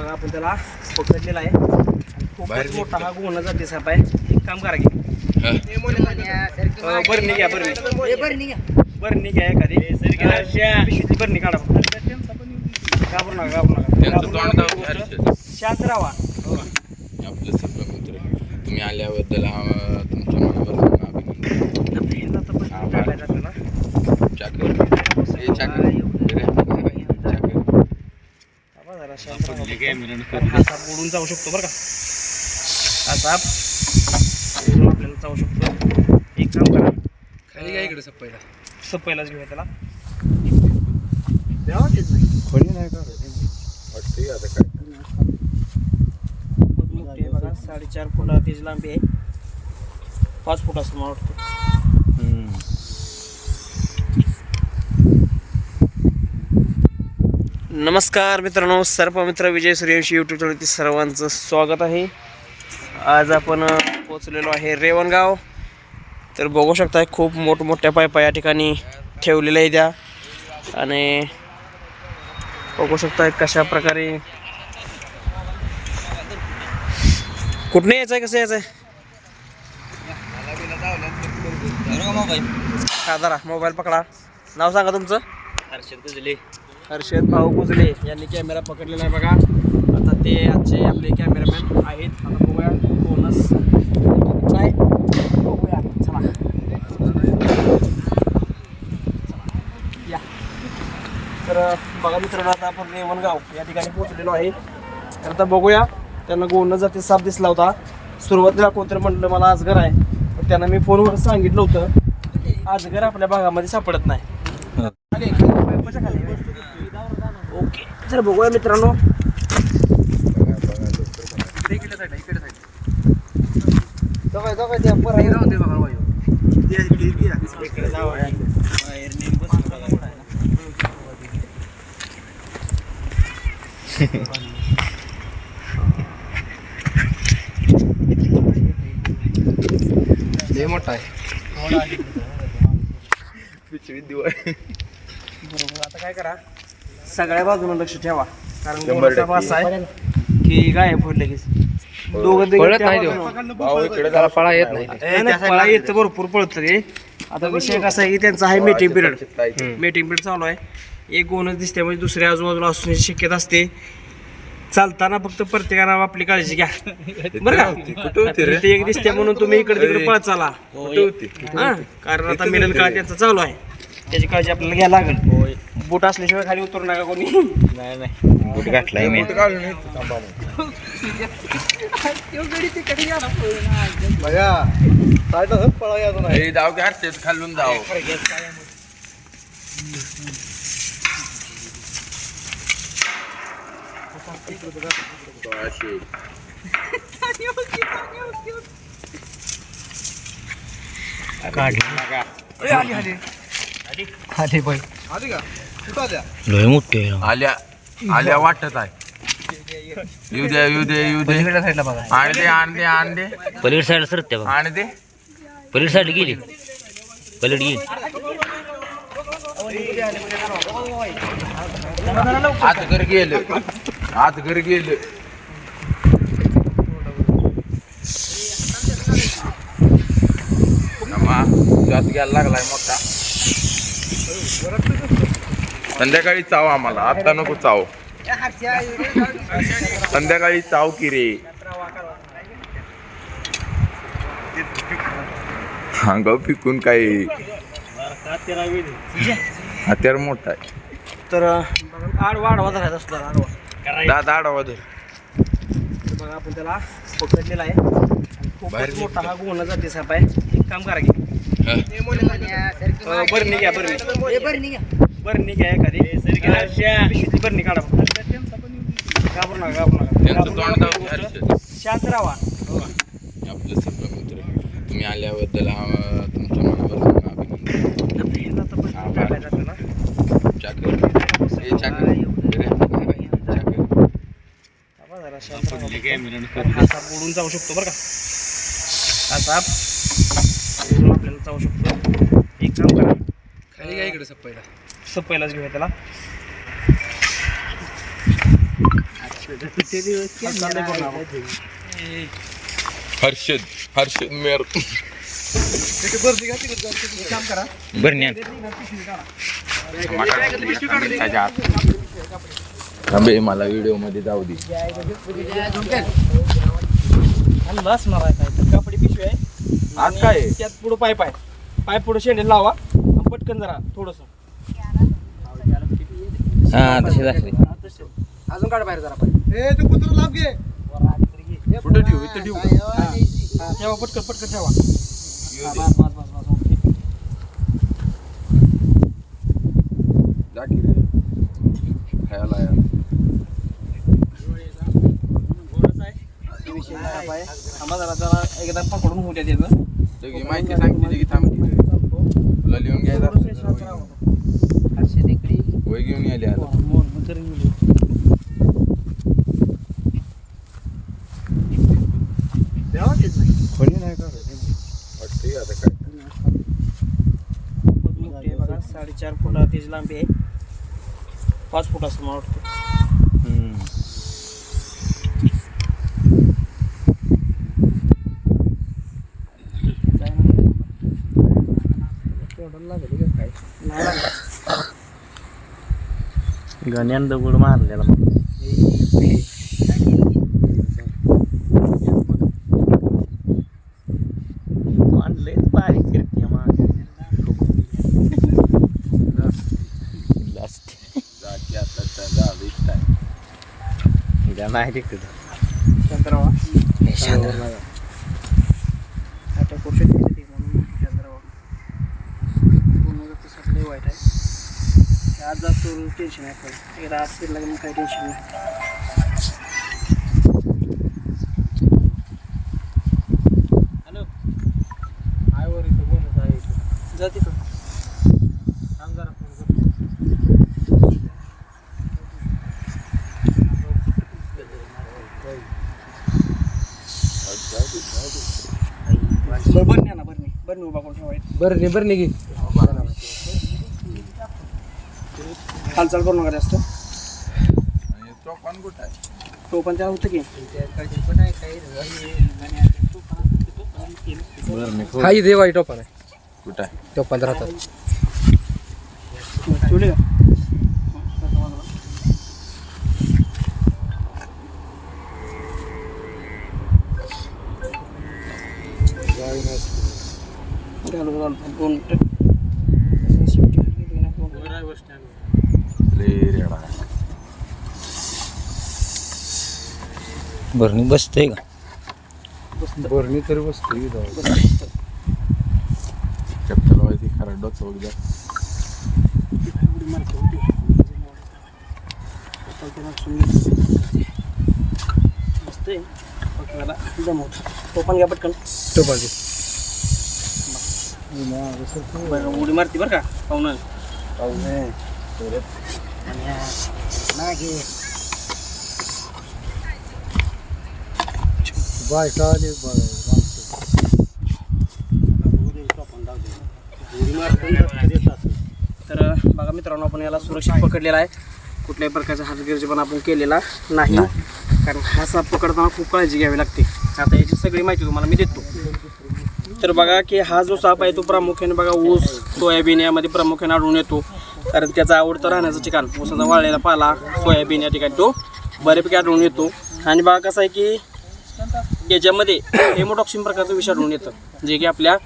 बघा आपण त्याला पकडलेला आहे. आणि खूपच मोठा हा गोणा जाते साप आहे एक काम करा की बरणी घ्या बरणी बरणी घ्या एखादी. पिशवीतली बरणी काढा. घाबरू नका घाबरू नका. शांत राहा. आपलं मित्र. तुम्ही आल्याबद्दल तुमच्या मनापासून अभिनंदन. चाकर. चाकर इकडे ये. चाकर. साप उडून जाऊ शकतो बरं का? हा उडून आपल्याला जाऊ शकतो. एक काम करा. खाली काय इकडे सप्पायला सप्पायलाच घेऊया त्याला. वाटतंय आता काय? मोठी आहे बघा. साडेचार फुटा त्याची लांबी आहे. पाच फूट असं मला वाटतं. नमस्कार मित्रांनो सर्प मित्र विजय सूर्यवंशी यूट्यूब चॅनलवरती सर्वांचं स्वागत आहे. आज आपण पोचलेलो आहे रेवणगाव. तर बघू शकताय खूप मोठमोठ्या पायपा या ठिकाणी ठेवलेल्या आहे त्या. आणि बघू शकताय कशा प्रकारे कुठनं यायचं आहे कसं यायचं आहे हा मोबाईल पकडा. नाव सांगा तुमचं. हर्षद गजले हर्षद भाऊ कुजले यांनी कॅमेरा पकडलेला आहे बघा. आता ते आजचे आपले कॅमेरामॅन आहेत. आता बघूया. बोनस काय? बघूया. चला. या. तर बघा मित्रांनो आता आपण रेवणगाव या ठिकाणी पोहोचलेलो आहे. तर आता बघूया. त्यांना गोंड जाते साप दिसला होता. सुरुवातीला कोणतरी म्हटलं मला आजगर आहे. तर त्यांना मी फोनवर सांगितलं होतं. आजगर आपल्या भागामध्ये सापडत नाही. तर बघूया मित्रांनो. मोठा आहे. बरोबर आता काय करा? सगळ्या बाजूला लक्ष ठेवा. कारण शंभर गोरखा टक्के. असा आहे की काय फुटले की दोघं तिघं पळत त्या नाही देऊ. बाजूनं. भाऊ इकडे त्याला पळा येत नाही. नाही, नाही, पळा येतं भरपूर पळत रे. आता विषय कसा आहे की त्यांचा आहे मीटिंग पिरियड मीटिंग पिरियड चालू आहे. एक गोनच दिसते म्हणजे दुसऱ्या आजूबाजूला असण्याची शक्यता असते. चालताना फक्त प्रत्येकानं आपली काळजी घ्या. बरं का? कुठं होती रे? ते एक दिसते म्हणून तुम्ही इकडे तिकडे पळत चाला कुठे होती? हा? कारण आता मिलन काळ त्यांचा चालू आहे. त्याची काळजी आपल्याला घ्यायला लागेल. बूट असल्याशिवाय खाली उतरू नका कोणी नाही नाही बूट घातलाय मी बूट घालून येतो, थांबा ना. ए, जाऊ की हर्षद खालून जाऊ अशी. आल्या आल्या वाटत आहे. येऊ दे येऊ दे येऊ दे आण दे आण दे आण दे. पलीड साईड सर त्या बघा. आण दे. पलीड साईड गेली. पलीड गेली. आत घर गेलं. आत घर गेलं. नमा, त्यात घ्यायला लागलाय मोठा. संध्याकाळी चाव आम्हाला. आता नको चाव. संध्याकाळी चाव की रे. अंगाव पिकून काय? हत्यार मोठा आहे. तर आड वाढवा धरायचा असला आडवा. दादा आडवा धर. बघा आपण त्याला पकडलेला आहे. खूपच मोठा हा जाते साप आहे एक काम करा की बरणी घ्या बरणी बरणी घ्या एखादी. पिशवीतली बरणी काढा. घाबरू नका घाबरू नका. त्यांचं घाबरू तोंड नका. दाखव, हर्षद. शांत राहा. आपलं सर्व मित्र. तुम्ही आल्याबद्दल अं, तुमच्या मनापासून अभिनंदन. ह्यांना तर पण हा, टाकायचं असतं ना. चाकर. चाकर. थांबा जरा शांत राहा. कारण हा साप उडून जाऊ शकतो बरं का? हा साप उडून आपल्याला जाऊ शकतो. एक काम करा. खाली काय इकडे सप्पायला सप्पायलाच घेऊया त्याला. हर्षद हर्षद मेर थांबे मला व्हिडिओमध्ये जाऊ दे. असणार आहे काय तर कापडी पिशवी आहे? आज काय आहे? त्यात पुढं पाईप आहे पाईप पुढं शेंडेल लावा आणि पटकन जरा थोडस. हां तसे असले अजून काढ बाहेर जरा. पाईप कुठे ठेवू? इथे ठेवू? का? ठेवा पटकन पटकन ठेवा. हा. ते. थांबा जरा जरा एकदा पकडून होऊ द्या त्याचं माहिती सांगते. तुला लिहून घ्यायचं असेल तर वही घेऊन. वही घेऊन यायला आता वाटतंय आता काय? मोठी आहे बघा साडेचार फुट त्याची लांबी आहे. पाच फूट असं मला वाटतं. नाही. लागत. गण्यान दगड मारलेला मग आणलंय बारीक करते आहे. नाही तिकडे राहा. आता पुरुष आहेत तिथे म्हणून शांत राहा. पूर्ण जर तसं लय वाईट आहे आज जास्त टेन्शन आहे आपल्याला एकदा आज फिरला की मग काही टेन्शन नाही हॅलो जा तिथं थांब जरा फोन करतो बरं बरं बरं नाही बरं बरं नाही बरं नाही हालचाल करू नका जास्त तो पण कुठं आहे? तो पण त्याला होतं की? हा इथे वाईट टोपण आहे. कुठं आहे? टोपण राहतात. ठेवले का? घालू दोन लय रेडा आहे. बरं बसतंय का? बरणी तरी बसतो चप्पल व्हायची खरं डोच वगैरे तो पण घ्या पटकन उडी मारती बरं का? पाहुणं. बायका आली तर बघा मित्रांनो आपण याला सुरक्षित पकडलेला आहे. कुठल्याही प्रकारचा हातगर्जीपणा आपण केलेला नाही. कारण हा साप पकडताना खूप काळजी घ्यावी लागते. आता याची सगळी माहिती तुम्हाला मी देतो. तर बघा की हा जो साप आहे तो प्रामुख्याने बघा ऊस सोयाबीन यामध्ये प्रामुख्याने आढळून येतो. कारण त्याचा आवडतं राहण्याचं ठिकाण ऊसाचा वाळलेला पाला सोयाबीन या ठिकाणी तो बऱ्यापैकी आढळून येतो. आणि बघा कसं आहे की याच्यामध्ये हेमोटॉक्सिन प्रकारचं विषय आढळून येतं. जे की आपल्या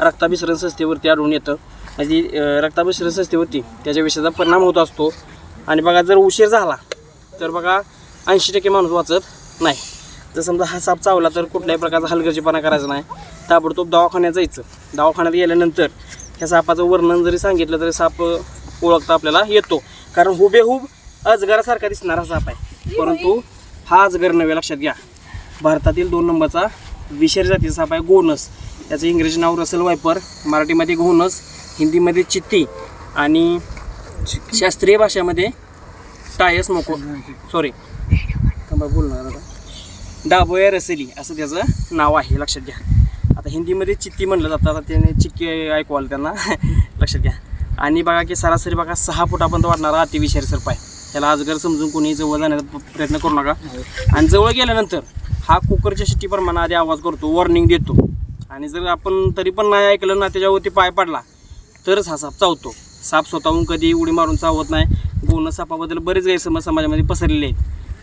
रक्ताभिसरण संस्थेवरती आढळून येतं. म्हणजे रक्ताभिसरण संस्थेवरती त्याच्या विषयाचा परिणाम होत असतो. आणि बघा जर उशीर झाला तर बघा ऐंशी टक्के माणूस वाचत नाही. जर समजा हा साप चावला तर कुठल्याही प्रकारचा हलगर्जीपणा करायचा नाही. ताबडतोब दवाखान्यात जायचं. दवाखान्यात गेल्यानंतर ह्या सापाचं वर्णन जरी सांगितलं तरी साप ओळखता आपल्याला येतो. कारण हुबेहूब अजगरासारखा दिसणारा साप आहे. परंतु हा अजगर नव्हे लक्षात घ्या. भारतातील दोन नंबरचा विषारी जातीचा साप आहे गोनस. त्याचं इंग्रजी नाव रसल वायपर मराठीमध्ये घोनस हिंदीमध्ये चित्ती आणि शास्त्रीय भाषेमध्ये टायस मोको सॉरी बोलणार आता. डाबोया रसली असं त्याचं नाव आहे लक्षात घ्या. आता हिंदीमध्ये चित्ती म्हणलं जातं आता त्याने चिक्की ऐकू आलं त्यांना. लक्षात घ्या. आणि बघा की सरासरी बघा सहा फुटापर्यंत वाढणारा अतिविषारी सर्प आहे. त्याला अजगर समजून कोणी जवळ जाण्याचा प्रयत्न करू नका. आणि जवळ गेल्यानंतर हा कुकरच्या शिट्टीप्रमाणे आधी आवाज करतो वॉर्निंग देतो. आणि जर आपण तरी पण नाही ऐकलं ना त्याच्यावरती पाय पडला तरच हा साप चावतो. साप स्वतःहून कधी उडी मारून चावत नाही. गोण सापाबद्दल बरेच गैरसमज समाजामध्ये पसरलेले आहेत.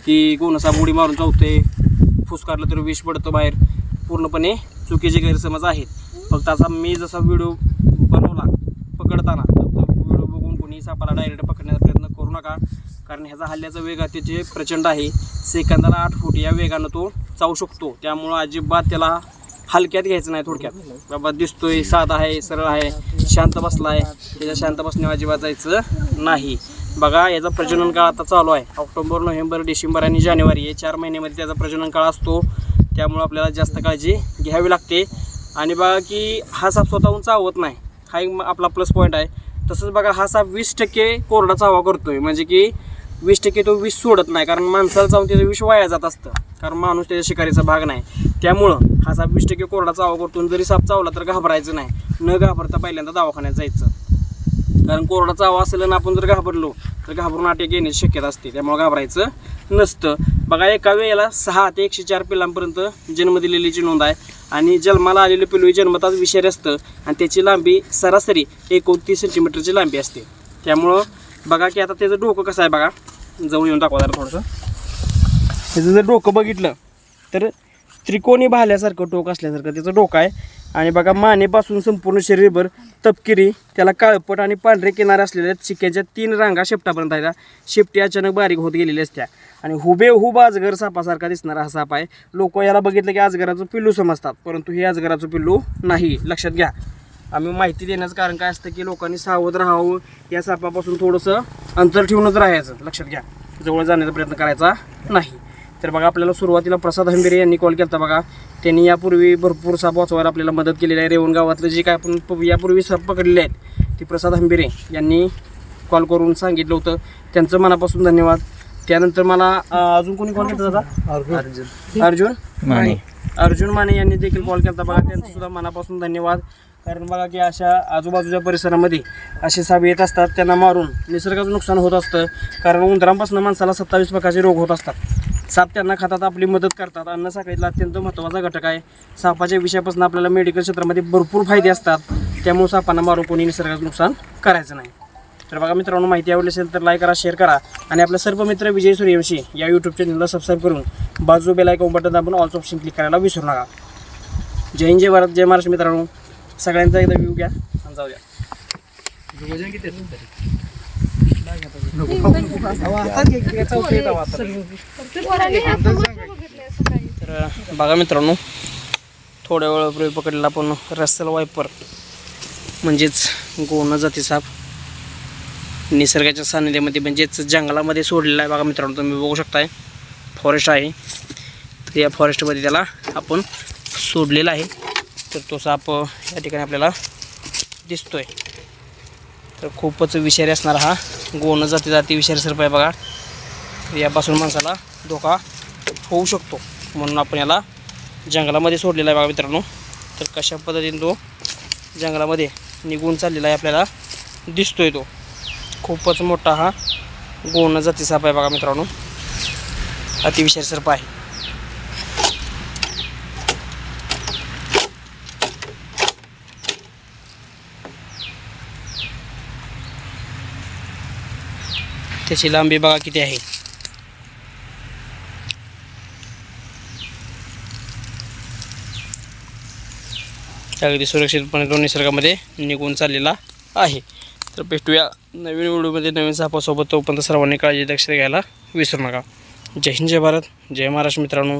की गोण साप उडी मारून चावते फुसकारलं तर विष पडतो बाहेर. पूर्णपणे चुकीचे गैरसमज आहेत. फक्त असा मी जसा व्हिडिओ बनवला पकडताना तर तो व्हिडिओ बघून कोणी सापाला डायरेक्ट पकडण्याचा प्रयत्न करू नका. कारण ह्याचा हल्ल्याचा वेग अतिशय प्रचंड आहे. सेकंदाला आठ फूट या वेगानं तो चावू शकतो. त्यामुळं अजिबात त्याला हलक्यात घ्यायचं नाही थोडक्यात. बाबा दिसतोय साधा आहे सरळ आहे शांत बसला आहे त्याच्या शांत बसण्यावर अजिबात जायचं नाही. बघा याचा प्रजनन काळ आता चालू आहे. ऑक्टोबर नोव्हेंबर डिसेंबर आणि जानेवारी हे चार महिन्यामध्ये त्याचा प्रजनन काळ असतो. त्यामुळं आपल्याला जास्त काळजी घ्यावी लागते. आणि बघा की हा साप स्वतःहून चावत नाही. हा एक आपला प्लस पॉईंट आहे. तसंच बघा हा साप वीस टक्के कोरडा चावा करतोय. म्हणजे की वीस टक्के तो विष सोडत नाही कारण माणसाला जाऊन त्याचं विष वाया जात असतं. कारण माणूस त्याच्या शिकारीचा भाग नाही. त्यामुळं हा साप वीस टक्के कोरडा चावा करतो. जरी साप चावला तर घाबरायचं नाही. न घाबरता पहिल्यांदा दवाखान्यात जायचं. कारण कोरडा चावा असेल आणि आपण जर घाबरलो तर घाबरून अटॅक येण्याची शक्यता असते. त्यामुळे घाबरायचं नसतं. बघा एका वेळेला सहा ते एकशे चार पिल्लांपर्यंत जन्म दिलेलीची नोंद आहे. आणि जन्माला आलेलं पिल्लू जन्मताच विषारी असतं. आणि त्याची लांबी सरासरी एकोणतीस सेंटीमीटरची लांबी असते. त्यामुळं बघा की आता त्याचं डोकं कसं आहे बघा. जवळ येऊन दाखवा जरा थोडंसं. त्याचं जर डोकं बघितलं तर त्रिकोणी भाल्यासारखं टोक असल्यासारखं त्याचं डोकं आहे. आणि बघा मानेपासून संपूर्ण शरीरभर तपकिरी त्याला काळपट आणि पांढरे किनारे असलेल्या चिक्याच्या तीन रांगा शेपटापर्यंत आहेत. शेपटी अचानक बारीक होत गेलेली असत्या. आणि हुबेहूब आजगर सापासारखा दिसणारा हा साप आहे. लोक याला बघितलं की आजगराचं पिल्लू समजतात परंतु हे आजगराचं पिल्लू नाही. लक्षात घ्या. आम्ही माहिती देण्याचं कारण काय असतं की लोकांनी सावध राहावं या सापापासून थोडंसं अंतर ठेवूनच राहायचं. लक्षात घ्या. जवळ जाण्याचा प्रयत्न करायचा नाही. तर बघा आपल्याला सुरुवातीला प्रसाद हंबिरे यांनी कॉल केला बघा. त्यांनी यापूर्वी भरपूर साप वाचवायला आपल्याला मदत केलेली आहे. रेवण गावातलं जे काय आपण प- यापूर्वी साप पकडलेले आहेत ते प्रसाद हंबिरे यांनी कॉल करून सांगितलं होतं. त्यांचं मनापासून धन्यवाद. त्यानंतर मला अजून कोणी कॉल केला दादा? अर्जुन. अर्जुन? माने. अर्जुन माने यांनी देखील कॉल केला बघा. त्यांचं सुद्धा मनापासून धन्यवाद. कारण बघा की अशा आजूबाजूच्या परिसरामध्ये असे साप येत असतात त्यांना मारून निसर्गाचं नुकसान होत असतं. कारण उंदरांपासून माणसाला सत्तावीस प्रकारचे रोग होत असतात. साप त्यांना खातात आपली मदत करतात. अन्न साखळीतला अत्यंत महत्त्वाचा घटक आहे. सापाच्या विषयापासून आपल्याला मेडिकल क्षेत्रामध्ये भरपूर फायदे असतात. त्यामुळे सापांना मारून कोणी निसर्गाचं नुकसान करायचं नाही. तर बघा मित्रांनो माहिती आवडली असेल तर लाईक करा शेअर करा. आणि आपल्या सर्व मित्र विजय सूर्यवंशी या यूट्यूब चॅनलला सबस्क्राईब करून बाजू बेल बटन दाबून ऑल्स ऑप्शन क्लिक करायला विसरू नका. जय हिंद जय भारत जय महाराष्ट्र मित्रांनो. सगळ्यांचा एकदा व्ह्यू घ्या आणि जाऊया. वजन किती असेल तरी? तर बघा मित्रांनो थोड्या वेळापूर्वी पकडलेला आपण रस्सल वायपर म्हणजेच गोणं जाती साप निसर्गाच्या सानिध्यामध्ये म्हणजेच जंगलामध्ये सोडलेला आहे बघा मित्रांनो तुम्ही बघू शकताय. फॉरेस्ट आहे. तर या फॉरेस्टमध्ये त्याला आपण सोडलेला आहे. तर तो साप या ठिकाणी आपल्याला दिसतोय. तर खूपच विषारी असणारा हा गोणं जाती जाती विषारी सर्प आहे बघा. यापासून माणसाला धोका होऊ शकतो. म्हणून आपण याला जंगलामध्ये सोडलेला आहे बघा मित्रांनो. तर कशा पद्धतीने तो जंगलामध्ये निघून चाललेला आहे आपल्याला दिसतोय तो. खूपच मोठा हा गोण जाती साप आहे बघा मित्रांनो. अतिविषारी सर्प आहे. त्याची लांबी बघा किती आहे. अगदी सुरक्षितपणे तो निसर्गामध्ये निघून चाललेला आहे. तर भेटूया नवीन व्हिडिओमध्ये नवीन सापासोबत तोपर्यंत सर्वांनी काळजी दक्षता घ्यायला विसरू नका. जय हिंद जय भारत जय महाराष्ट्र मित्रांनो.